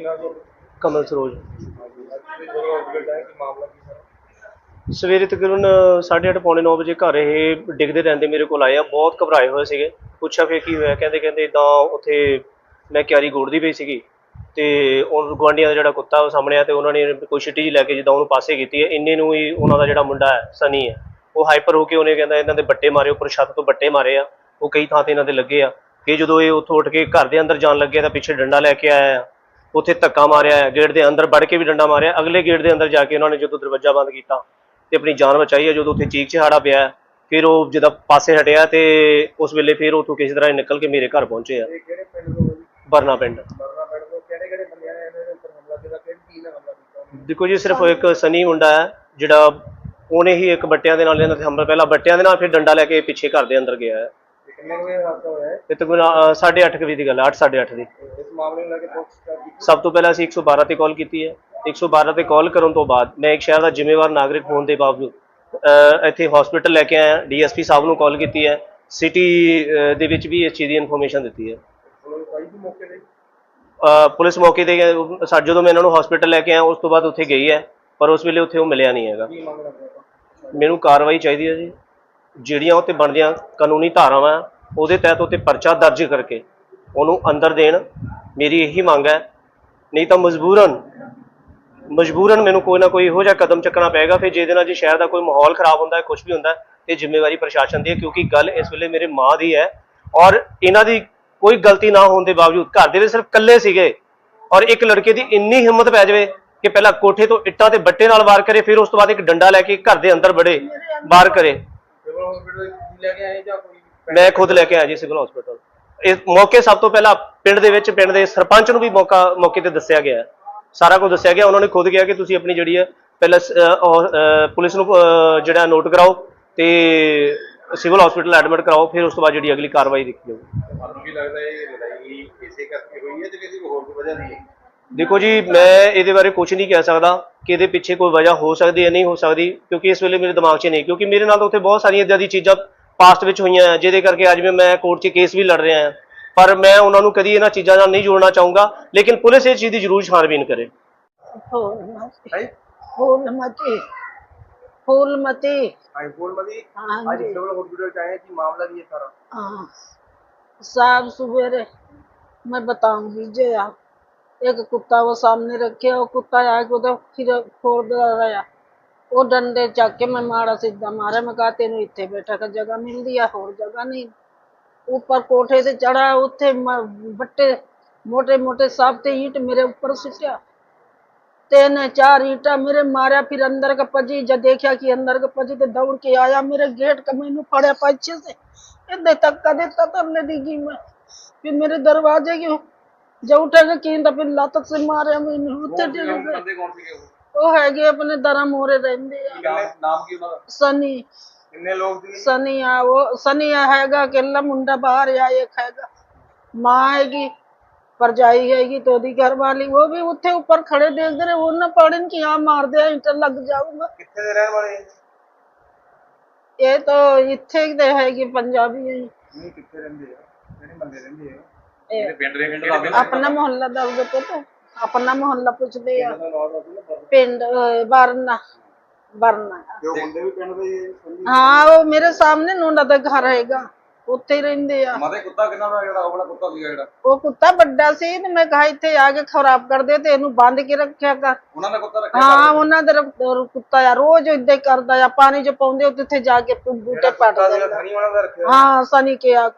ਕੀ ਨਾਮ ਹੈ ਕਮਲ ਸਰੋਜ ਸਵੇਰੇ ਤਕਰੀਬਨ 8:30 ਪੌਣੇ 9 ਵਜੇ ਘਰ ਇਹ ਡਿੱਗਦੇ ਰਹਿੰਦੇ ਮੇਰੇ ਕੋਲ ਆਏ ਆ ਬਹੁਤ ਘਬਰਾਏ ਹੋਏ ਸੀਗੇ। ਪੁੱਛਿਆ ਫਿਰ ਕੀ ਹੋਇਆ ਕਹਿੰਦੇ ਕਹਿੰਦੇ ਇਦਾਂ ਉੱਥੇ ਮੈਂ ਕਿਆਰੀ ਗੋੜਦੀ ਪਈ ਸੀਗੀ ਤੇ ਉਹ ਗੁਆਂਢੀਆਂ ਦਾ ਜਿਹੜਾ ਕੁੱਤਾ ਉਹ ਸਾਹਮਣੇ ਆ ਤੇ ਉਹਨਾਂ ਨੇ ਕੋਈ ਛਿੱਟੀ ਜੀ ਲੈ ਕੇ ਜਿੱਦਾਂ ਉਹਨੂੰ ਪਾਸੇ ਕੀਤੀ ਹੈ। ਇੰਨੇ ਨੂੰ ਹੀ ਉਹਨਾਂ ਦਾ ਜਿਹੜਾ ਮੁੰਡਾ ਹੈ ਸਨੀ ਹੈ ਉਹ ਹਾਈਪਰ ਹੋ ਕੇ ਉਹਨੇ ਕਹਿੰਦਾ ਇਹਨਾਂ ਦੇ ਬੱਟੇ ਮਾਰੇ ਉੱਪਰ ਛੱਤ ਤੋਂ ਬੱਟੇ ਮਾਰੇ ਆ। ਉਹ ਕਈ ਥਾਂ ਤੇ ਇਹਨਾਂ ਦੇ ਲੱਗੇ ਆ। ਕਿ ਜਦੋਂ ਇਹ ਉੱਥੋਂ ਉੱਠ ਕੇ ਘਰ ਦੇ ਅੰਦਰ ਜਾਣ ਲੱਗੇ ਤਾਂ ਪਿੱਛੇ ਡੰਡਾ ਲੈ ਕੇ ਆਇਆ ਉੱਥੇ ਧੱਕਾ ਮਾਰਿਆ ਹੈ ਗੇਟ ਦੇ ਅੰਦਰ ਵੜ ਕੇ ਵੀ ਡੰਡਾ ਮਾਰਿਆ। ਅਗਲੇ ਗੇਟ ਦੇ ਅੰਦਰ ਜਾ ਕੇ ਉਹਨਾਂ ਨੇ ਜਦੋਂ ਦਰਵਾਜ਼ਾ ਬੰਦ ਕੀਤਾ ਤੇ ਆਪਣੀ ਜਾਨ ਬਚਾਈ ਹੈ ਜਦੋਂ ਉੱਥੇ ਚੀਕ ਚਿਹਾੜਾ ਪਿਆ ਫਿਰ ਉਹ ਜਦੋਂ ਪਾਸੇ ਹਟਿਆ ਤੇ ਉਸ ਵੇਲੇ ਫਿਰ ਉੱਥੋਂ ਕਿਸੇ ਤਰ੍ਹਾਂ ਨਿਕਲ ਕੇ ਮੇਰੇ ਘਰ ਪਹੁੰਚੇ ਆ। ਬਰਨਾ ਪਿੰਡ? ਦੇਖੋ ਜੀ ਸਿਰਫ ਇੱਕ ਸਨੀ ਮੁੰਡਾ ਹੈ ਜਿਹੜਾ ਉਹਨੇ ਹੀ ਇੱਕ ਬੱਟਿਆਂ ਦੇ ਨਾਲ ਇਹਨਾਂ ਤੇ ਹਮਲਾ ਪਹਿਲਾਂ ਬੱਟਿਆਂ ਦੇ ਨਾਲ ਫਿਰ ਡੰਡਾ ਲੈ ਕੇ ਪਿੱਛੇ ਘਰ ਦੇ ਅੰਦਰ ਗਿਆ ਹੈ। ਕਿੰਨੇ ਕੁ ਵਜੇ ਹਾਦਸਾ ਹੋਇਆ ਹੈ ਇਹ ਤਕਰੀਬਨ 8:30 ਵਜੇ ਦੀ ਗੱਲ ਹੈ 8:30 ਦੀ। ਇਸ ਮਾਮਲੇ ਨੂੰ ਲੈ ਕੇ ਪੁਲਿਸ ਕੀਤੀ ਸਭ ਤੋਂ ਪਹਿਲਾਂ ਅਸੀਂ 112 ਤੇ ਕਾਲ ਕੀਤੀ ਹੈ। 112 ਤੇ ਕਾਲ ਕਰਨ ਤੋਂ ਬਾਅਦ ਮੈਂ ਇੱਕ ਸ਼ਹਿਰ ਦਾ ਜ਼ਿੰਮੇਵਾਰ ਨਾਗਰਿਕ ਹੋਣ ਦੇ ਬਾਵਜੂਦ ਇੱਥੇ ਹਸਪੀਟਲ ਲੈ ਕੇ ਆਇਆ ਡੀਐਸਪੀ ਸਾਹਿਬ ਨੂੰ ਕਾਲ ਕੀਤੀ ਹੈ। ਸਿਟੀ ਦੇ ਵਿੱਚ ਵੀ ਇਸ ਚੀਜ਼ ਦੀ ਇਨਫੋਰਮੇਸ਼ਨ ਦਿੱਤੀ ਹੈ। ਪੁਲਿਸ ਆਈ ਸੀ ਮੌਕੇ ਤੇ? ਅਹ, ਪੁਲਿਸ ਮੌਕੇ ਤੇ ਗਏ- ਸਾ- ਜਦੋਂ ਮੈਂ ਇਹਨਾਂ ਨੂੰ ਹਸਪੀਟਲ ਲੈ ਕੇ ਆਇਆ ਉਸ ਤੋਂ ਬਾਅਦ ਉੱਥੇ ਗਈ ਹੈ ਪਰ ਉਸ ਵੇਲੇ ਉੱਥੇ ਉਹ ਮਿਲਿਆ ਨਹੀਂ ਹੈਗਾ। ਕੀ ਮੰਗ ਰੱਖਿਆ ਆਪਾਂ ਮੈਨੂੰ ਕਾਰਵਾਈ ਚਾਹੀਦੀ ਹੈ ਜੀ। ਜਿਹੜੀਆਂ ਉੱਤੇ ਬਣਦੀਆਂ ਕਾਨੂੰਨੀ ਧਾਰਾਵਾਂ ਉਹਦੇ ਤਹਿਤ ਉੱਤੇ ਪਰਚਾ ਦਰਜ ਕਰਕੇ ਉਹਨੂੰ ਅੰਦਰ ਦੇਣ, ਮੇਰੀ ਇਹੀ ਮੰਗ ਹੈ। ਨਹੀਂ ਤਾਂ ਮਜਬੂਰਨ ਮਜਬੂਰਨ ਮੈਨੂੰ ਕੋਈ ਨਾ ਕੋਈ ਇਹੋ ਜਿਹਾ ਕਦਮ ਚੱਕਣਾ ਪਏਗਾ ਫਿਰ ਜਿਹਦੇ ਨਾਲ ਜੇ ਸ਼ਹਿਰ ਦਾ ਕੋਈ ਮਾਹੌਲ ਖਰਾਬ ਹੁੰਦਾ ਹੈ ਕੁਝ ਵੀ ਹੁੰਦਾ ਹੈ, ਤੇ ਜ਼ਿੰਮੇਵਾਰੀ ਪ੍ਰਸ਼ਾਸਨ ਦੀ ਹੈ, ਕਿਉਂਕਿ ਗੱਲ ਇਸ ਵੇਲੇ ਮੇਰੇ ਮਾਂ ਦੀ ਹੈ ਔਰ ਇਹਨਾਂ ਦੀ ਕੋਈ ਗਲਤੀ ਨਾ ਹੋਣ ਦੇ ਬਾਵਜੂਦ ਘਰ ਦੇ ਵਿੱਚ ਸਿਰਫ ਇਕੱਲੇ ਸੀਗੇ ਔਰ ਇੱਕ ਲੜਕੇ ਦੀ ਇੰਨੀ ਹਿੰਮਤ ਪੈ ਜਾਵੇ ਕਿ ਪਹਿਲਾਂ ਕੋਠੇ ਤੋਂ ਇੱਟਾਂ ਤੇ ਬੱਟੇ ਨਾਲ ਵਾਰ ਕਰੇ, ਫਿਰ ਉਸ ਤੋਂ ਬਾਅਦ ਇੱਕ ਡੰਡਾ ਲੈ ਕੇ ਘਰ ਦੇ ਅੰਦਰ ਵੜੇ, ਵਾਰ ਕਰੇ। ਹਸਪੀਟਲ ਕੀ ਲੈ ਕੇ ਆਏ ਜਾਂ ਕੋਈ ਮੈਂ ਖੁਦ ਲੈ ਕੇ ਆਇਆ ਜੀ ਸਿਵਲ ਹਸਪੀਟਲ ਇਸ ਮੌਕੇ ਸਭ ਤੋਂ ਪਹਿਲਾਂ ਪਿੰਡ ਦੇ ਵਿੱਚ ਪਿੰਡ ਦੇ ਸਰਪੰਚ ਨੂੰ ਵੀ ਮੌਕਾ ਮੌਕੇ ਤੇ ਦੱਸਿਆ ਗਿਆ। ਸਾਰਾ ਕੁਝ ਦੱਸਿਆ ਗਿਆ। ਉਹਨਾਂ ਨੇ ਖੁਦ ਕਿਹਾ ਕਿ ਤੁਸੀਂ ਆਪਣੀ ਜਿਹੜੀ ਹੈ ਪਹਿਲਾਂ ਪੁਲਿਸ ਨੂੰ ਜਿਹੜਾ ਨੋਟ ਕਰਾਓ ਤੇ ਸਿਵਲ ਹਸਪੀਟਲ ਐਡਮਿਟ ਕਰਾਓ ਫਿਰ ਉਸ ਤੋਂ ਬਾਅਦ ਜਿਹੜੀ ਅਗਲੀ ਕਾਰਵਾਈ ਦੇਖੀ ਜਾਊਗੀ। ਤੁਹਾਨੂੰ ਕੀ ਲੱਗਦਾ ਇਹ ਲੜਾਈ ਇਸੇ ਕਰਕੇ ਹੋਈ ਹੈ ਤੇ ਕਿਸੇ ਹੋਰ ਕੋਈ ਵਜ੍ਹਾ ਨਹੀਂ ਹੈ ਦੇਖੋ ਜੀ ਮੈਂ ਇਹਦੇ ਬਾਰੇ ਕੁਝ ਨਹੀਂ ਕਹਿ ਸਕਦਾ। ਕਿ ਇਹਦੇ ਪਿੱਛੇ ਕੋਈ ਵਜ੍ਹਾ ਹੋ ਸਕਦੀ ਹੈ ਨਹੀਂ ਹੋ ਸਕਦੀ ਕਿਉਂਕਿ ਇਸ ਵੇਲੇ ਮੇਰੇ ਦਿਮਾਗ 'ਚ ਨਹੀਂ ਕਿਉਂਕਿ ਮੇਰੇ ਨਾਲ ਤਾਂ ਉੱਥੇ ਬਹੁਤ ਸਾਰੀਆਂ ਇਦਾਂ ਦੀ ਚੀਜ਼ਾਂ ਪਾਸਟ ਵਿੱਚ ਹੋਈਆਂ ਹੈ, ਜਿਹਦੇ ਕਰਕੇ ਅੱਜ ਵੀ ਮੈਂ ਕੋਰਟ 'ਚ ਕੇਸ ਵੀ ਲੜ ਰਿਹਾ ਹਾਂ ਪਰ ਮੈਂ ਉਹਨਾਂ ਨੂੰ ਕਦੀ ਇਹਨਾਂ ਚੀਜ਼ਾਂ ਨਾਲ ਨਹੀਂ ਜੋੜਨਾ ਚਾਹੂੰਗਾ ਲੇਕਿਨ ਪੁਲਿਸ ਇਹ ਚੀਜ਼ ਦੀ ਜ਼ਰੂਰ ਛਾਣਬੀਨ ਕਰੇ फूलमती ਹੈ फूलमती फूलमती ਆਈਫੋਨ ਮਦੀ हाँ ਅੱਜ जी ਸਿਵਲ ਹਸਪੀਟਲ ਚ ਆਏ ਕੀ ਮਾਮਲਾ ਕੀ ਹੈ ਸਾਰਾ हाँ साहब सवेरे मैं बताऊंगी जे आप एक कुत्ता वो सामने रखे वो कुत्ता आके उधर फिर फोड़ दिया गया वो डंडे चक के मैं मारा सीधा मारा मैं कहा तेन इतने बैठा का जगह मिल दिया और जगह नहीं ऊपर कोठे से चढ़ा उत्थे म- बट्टे मोटे मोटे साबते ईंट मेरे ऊपर सुटिया तीन चार ईटा मेरे मारा फिर अंदर का पजी जब देखा कि अंदर का पजी तो दौड़ के आया मेरे गेट का मैंने पड़े पीछे से इधर तक का देता तरने दीगी मैं फिर मेरे दरवाजे की ਜੇ ਉਠੇਗਾ ਕਹਿੰਦਾ ਫਿਰ ਲੱਤ ਤੇ ਮਾਰਿਆ ਮੈਨੂੰ ਉੱਤੇ ਡਿੱਗ ਉਹ? ਹੈਗੇ ਆਪਣੇ ਦਰਾ ਮੋਰੇ ਰਹਿੰਦੇ ਆ। ਨਾਮ ਕੀ ਉਹਨਾਂ ਸਨੀ। ਕਿੰਨੇ ਲੋਕ ਸਨੀ ਆ ਉਹ ਸਨੀ ਆ ਮੁੰਡਾ ਬਾਹਰ ਆ ਇੱਕ ਹੈਗਾ। ਮਾਂ ਹੈਗੀ ਪਰਜਾਈ ਹੈਗੀ ਤੇ ਘਰ ਵਾਲੀ ਉਹ ਵੀ ਉੱਥੇ ਉੱਪਰ ਖੜੇ ਦੇਖਦੇ ਰਹੇ ਉਹਨਾਂ ਪੜਨ ਕਿ ਆ ਮਾਰਦੇ ਆ ਇੰਟਰ ਲੱਗ ਜਾਊਗਾ ਕਿੱਥੇ ਦੇ ਰਹਿਣ ਵਾਲੇ ਇਹ ਤਾਂ ਇੱਥੇ ਦੇ ਹੈਗੇ ਪੰਜਾਬੀ ਨਹੀਂ ਕਿੱਥੇ ਰਹਿੰਦੇ ਆ? ਕਿਹੜੇ ਬੰਦੇ ਰਹਿੰਦੇ ਆ? ਆਪਣਾ ਮੁਹੱਲਾ ਦੱਸ ਦੋ ਪੁੱਤ ਆਪਣਾ ਮੁਹੱਲਾ ਪੁੱਛਦੇ ਆ। ਪਿੰਡ ਵਰਨਾ ਵਰਨਾ। ਹਾਂ ਉਹ ਮੇਰੇ ਸਾਹਮਣੇ ਨੋਂਡਾ ਦਾ ਘਰ ਹੈਗਾ ਉੱਥੇ ਰਹਿੰਦੇ ਆ। ਮਾਤੇ ਕੁੱਤਾ ਕਿੰਨਾ ਦਾ ਜਿਹੜਾ ਉਹ ਕੁੱਤਾ ਸੀਗਾ ਜਿਹੜਾ? ਉਹ ਕੁੱਤਾ ਵੱਡਾ ਸੀ ਤੇ ਮੈਂ ਕਹਾ ਇੱਥੇ ਆ ਕੇ ਖਰਾਬ ਕਰਦੇ ਤੇ ਇਹਨੂੰ ਬੰਦ ਕੇ ਰੱਖਿਆ ਕਰ। ਉਹਨਾਂ ਦਾ ਕੁੱਤਾ ਰੱਖਿਆ ਹਾਂ ਉਹਨਾਂ ਦਾ ਕੁੱਤਾ ਆ ਰੋਜ਼ ਇਦਾਂ ਹੀ ਕਰਦਾ ਆ ਪਾਣੀ ਚ ਪਾਉਂਦੇ ਉੱਥੇ ਜਾ ਕੇ ਬੂਟੇ ਪੱਟ ਹਾਂ ਸਨੀ ਕੇ ਆ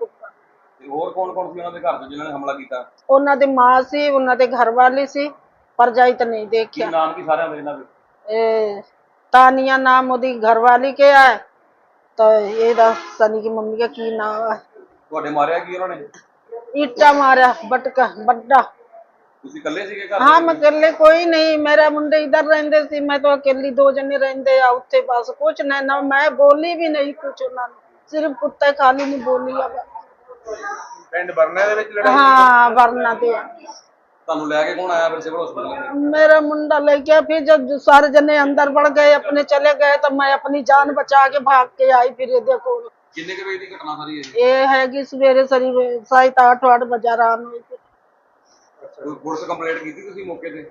ਤੇ ਹੋਰ ਕੌਣ ਕੌਣ ਸੀ ਉਹਨਾਂ ਦੇ ਘਰ ਤੋਂ ਜਿਨ੍ਹਾਂ ਨੇ ਹਮਲਾ ਕੀਤਾ? ਉਹਨਾਂ ਦੀ ਮਾਂ ਸੀ ਉਹਨਾਂ ਦੇ ਘਰ ਵਾਲੀ ਸੀ ਪਰ ਜਾਈ ਤਾਂ ਨਹੀਂ ਕੀ ਦੇਖਿਆ ਨਾਮ ਕੀ ਸਾਰਿਆਂ ਦੇ ਇਹਨਾਂ ਦੇ? ਇਹ ਤਾਨੀਆ ਨਾਮ ਉਹਦੀ ਘਰ ਵਾਲੀ ਕੇ ਹੈ ਤਾਂ ਇਹਦਾ ਸਨੀ ਦੀ ਮੰਮੀ ਦਾ ਕੀ ਨਾਮ ਹੈ ਤੁਹਾਡੇ ਮਾਰਿਆ ਕੀ ਉਹਨਾਂ ਨੇ? ਈਟਾ ਮਾਰਿਆ ਬਟਕਾ ਵੱਡਾ। ਤੁਸੀਂ ਇਕੱਲੇ ਸੀਗੇ ਘਰ ਹਾਂ ਮੈਂ ਇਕੱਲੇ ਕੋਈ ਨਹੀਂ ਮੇਰਾ ਮੁੰਡੇ ਇਧਰ ਰਹਿੰਦੇ ਸੀ ਮੈਂ ਤਾਂ ਅਕੇਲੀ ਦੋ ਜਣੇ ਰਹਿੰਦੇ ਆ ਉੱਥੇ ਬਸ ਕੁਛ ਨਹੀਂ ਨਾ ਮੈਂ ਬੋਲੀ ਵੀ ਨਹੀਂ ਕੁਛ ਉਹਨਾਂ ਨੂੰ। ਸਿਰਫ ਕੁੱਤੇ ਖਾਲੀ ਨਹੀਂ ਬੋਲੀ ਆ। ਪਿੰਡ ਬਰਨੇ ਦੇ ਵਿੱਚ ਲੜਾਈ ਹਾਂ ਵਰਨਾ ਤੇ ਆ। ਤੁਹਾਨੂੰ ਲੈ ਕੇ ਕੌਣ ਆਇਆ ਫਿਰ ਸਿਵਲ ਹਸਪੀਟਲ मेरा मुंडा लेके फिर जब जो सारे जने अंदर बढ़ गए अपने चले गए तो मैं अपनी जान बचा के भाग के आई फिर ये देखो ਕਿੰਨੇ ਕੁ ਵਜੇ ਦੀ ਘਟਨਾ ਸਾਰੀ ਇਹ ये है कि सवेरे सरी सात आठ आठ बजा रात में ਕੋਈ ਪੁਲਿਸ ਕੰਪਲੇਂਟ ਕੀਤੀ ਤੁਸੀਂ ਮੌਕੇ ਤੇ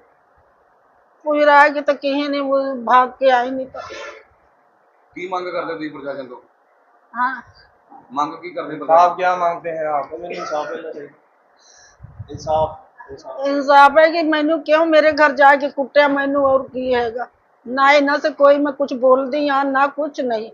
कोई रहा कि तो कहीं नहीं वो भाग के आई नहीं तो ਕੀ ਮੰਗ ਕਰਦੇ ਤੁਸੀਂ ਪ੍ਰਸ਼ਾਸਨ ਤੋਂ हाँ ਮੰਗ ਕੀ ਕਰਦੇ आप ਪ੍ਰਸ਼ਾਸਨ क्या मांगते हैं आप ਮੈਨੂੰ ਇਨਸਾਫ ਮਿਲਣਾ ਚਾਹੀਦਾ ਇਨਸਾਫ ਇਨਸਾਫ इंसाफ है कि मैनू क्यों मेरे घर जाके कुटिया मैनू और की हैगा ना इन्हों से कोई मैं कुछ बोल दी हाँ ना कुछ नहीं